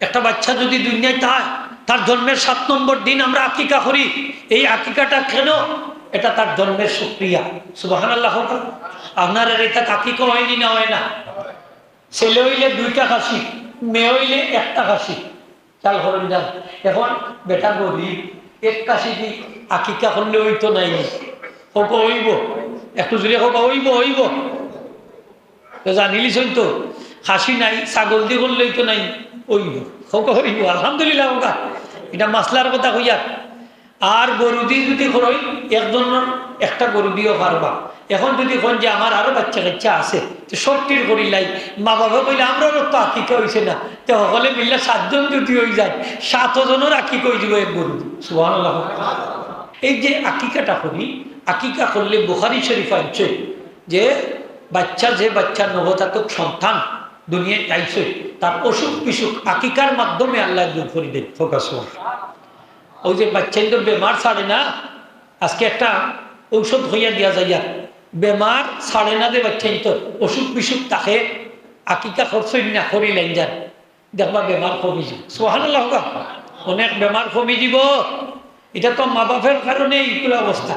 একটা বাচ্চা যদি দুনিয়ায় তার তার জন্মের সাত নম্বর দিন আমরা আকিকা করি, এই আকিকাটা কেন? এটা তার জন্মের সুক্রিয়া। সুবাহান আল্লাহ আপনার আর এটা আকিকা হয়নি না হয় না। ছেলে হইলে দুইটা খাসি মেয়ে হইলে একটা খাসি চাল করেন যান। এখন বেটা গরিব, এক কাশি দি আকিকা করলে হইতো নাই। হোক, হইব। একটু জুড়ে হোক, হইব হইব। তো জানিলিছই তো? খাসি নাই, ছাগল দি করলে হইতো নাই। আলহামদুলিল্লাহ হোকা এটা মাসলার কথা কইয়া। আর গরু দিয়ে যদি করই একজনের একটা গরু দিয়েও পারবা। এখন যদি কোন যে আমার আরও বাচ্চা কাচ্চা আছে, তো সবটির করিলাই মা বাবা কইলে, আমরাও তো আকিকা হয়েছে না? তো সকলে মিললে সাতজন যদি হয়ে যায়, সাতজনের আকিকা হয়ে যাব এক গরু? সুহান এই যে আকিকাটা করি, আকিকা করলে বুখারি শরীফ আনছে যে, বাচ্চা যে বাচ্চা নবজাতক সন্তান দুনিয়ায় চাইছে তার অসুখ বিসুখ আকিকার মাধ্যমে আল্লাহ দূর করে দেন ফোকাস ওই যে বাচ্চাদের বেমার ছাড়ে না, আজকে একটা ঔষধ হইয়া দিয়া যাইয়া, বেমার ছাড়ে না দে বাচ্চাই তো অসুখ বিসুখ তাকে আকিকা খরচই না করিলেন যান। দেখবা বেমার কমি যাব সোহান অনেক বেমার কমি দিব। এটা তো মা বাপের কারণে এইগুলো অবস্থা।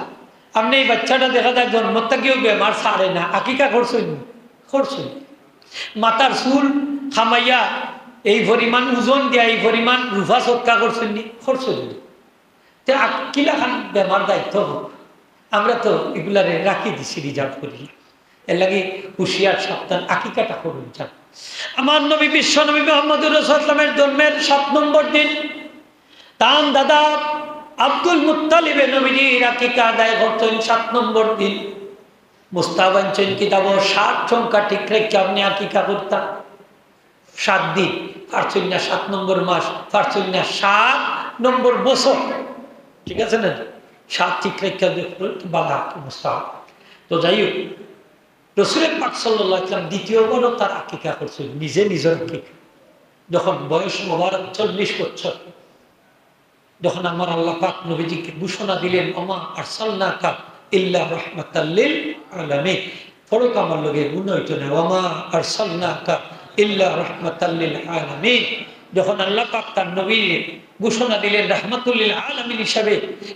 আপনি এই বাচ্চাটা দেখা যায় জন্মত থেকেও বেমার ছাড়ে না, আকিকা করছই করছই মাতার চুল, খামাইয়া, এই পরিমাণ ওজন দিয়া এই পরিমাণ রুফা সৎকা করছেন নি কিলা খান বেমার দায়িত্ব হোক আমরা তো এগুলারে রাখি দিছি, রিজার্ভ করি। এর লাগে হুশিয়ার, সাবধান আকিকাটা করুন যান আমার নবী, বিশ্ব নবী মোহাম্মদুর রসুলামের জন্মের সাত নম্বর দিন, তান দাদা আব্দুল মুতালিবে নবীজির আকিকা আদায় করতেন সাত নম্বর দিন। মুস্তাবাঞ্চন কিতাব ষাট সংখ্যা ঠিক রেখে আপনি আকিকা করতাম সাত দিন ফারচুন্যা সাত নম্বর মাস ফারচুন্যা সাত নম্বর বছর। ঠিক আছে না? সাত ঠিক রেখা বাধা মুস্তাহ তো যাই হোক, রসুলের পাক সাল্লাহ দ্বিতীয়বারও তার আকিকা করছে নিজে নিজের আকিকা। যখন বয়স মোবারক চল্লিশ বছর, যখন আমার আল্লাহ পাক নবীজিকে ঘোষণা দিলেন অমা আর সাল্লাকা ইল্লা রহমাতাল্লিল আলামিন। ফরক আমার লগে উন্নয়িত নেই ওমা আর ইল্লা রহমাতাল্লিল আলামিন। যখন আল্লাহ পাক তার নবী ঘোষণা দিলেন রহমাতুল্লিল আলামিন হিসাবে,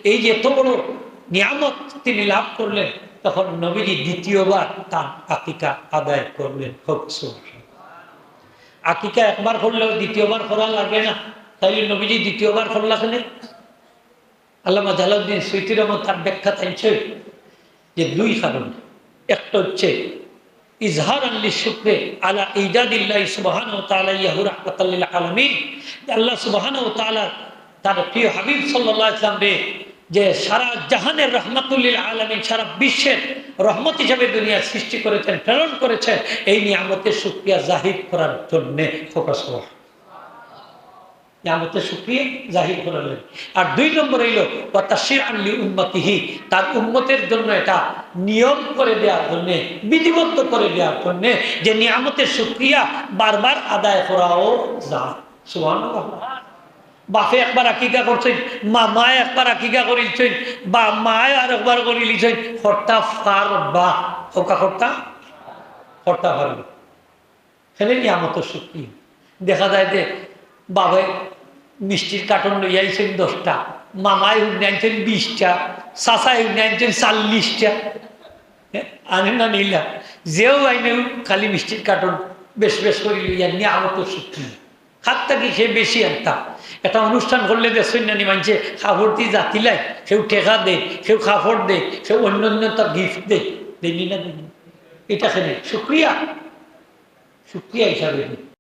এই যে এত নিয়ামত তিনি লাভ করলেন, তখন নবীজি দ্বিতীয়বার তার আকিকা আদায় করলেন। হোক আকিকা একবার করলেও দ্বিতীয়বার করা লাগে না। তাইলে নবীজি দ্বিতীয়বার করলা কেনে আল্লামা জালাউদ্দিন সৈতির রহমান তার ব্যাখ্যা চাইছে যে দুই কারণ। একটা হচ্ছে, ইজহার আল্লি শুক্রে আলা ইজাদিল্লাহ সুবাহান ও তালা ইয়াহু রহমতাল্লিল আলমিন। আল্লাহ সুবাহান ও তালা তার প্রিয় হাবিব সাল্লাহ ইসলাম রে, যে সারা জাহানের রহমতুল্লিল আলমিন, সারা বিশ্বের রহমত হিসাবে দুনিয়া সৃষ্টি করেছেন, প্রেরণ করেছেন, এই নিয়ামতের সুক্রিয়া জাহির করার জন্যে ফোকাস হওয়া নিয়ামতের সুক্রিয়া জাহির করালেন আর দুই নম্বর হইল তাসির আনলি উন্মতিহি তার উন্মতের জন্য এটা নিয়ম করে দেওয়ার জন্যে, বিধিবদ্ধ করে দেওয়ার জন্যে যে নিয়ামতের সুক্রিয়া বারবার আদায় করাও যায়। সুবাহ বাপে একবার আকিকা করছেন মা মায় একবার আকিকা করিলছেন বা মায় আর একবার করিলিছেন হর্তা ফার বা, হকা হর্তা? হর্তা ফারবে সেখানে নিয়ামতের সুক্রিয়া। দেখা যায় যে বাবাই মিষ্টির কার্টন লইয়া আইছেন দশটা, মামাই উন্নয়নছেন বিশটা, চাচাই উন্নয়নছেন চাল্লিশটা। আনে না নিলা। যেও আইনেও খালি মিষ্টির কার্টন বেশ বেশ করে লইয়া নিয়ে তো সুখী খাত থাকি সে বেশি আনতাম একটা অনুষ্ঠান করলে দেখছেন না মানছে? খাবার দিয়ে জাতিলাই সেও টেকা দেয় সেও খাফড় দেয় সেও অন্য অন্য তার গিফট দেয় দেয়নি না দেয়নি এটা খেলে সুক্রিয়া সুক্রিয়া হিসাবে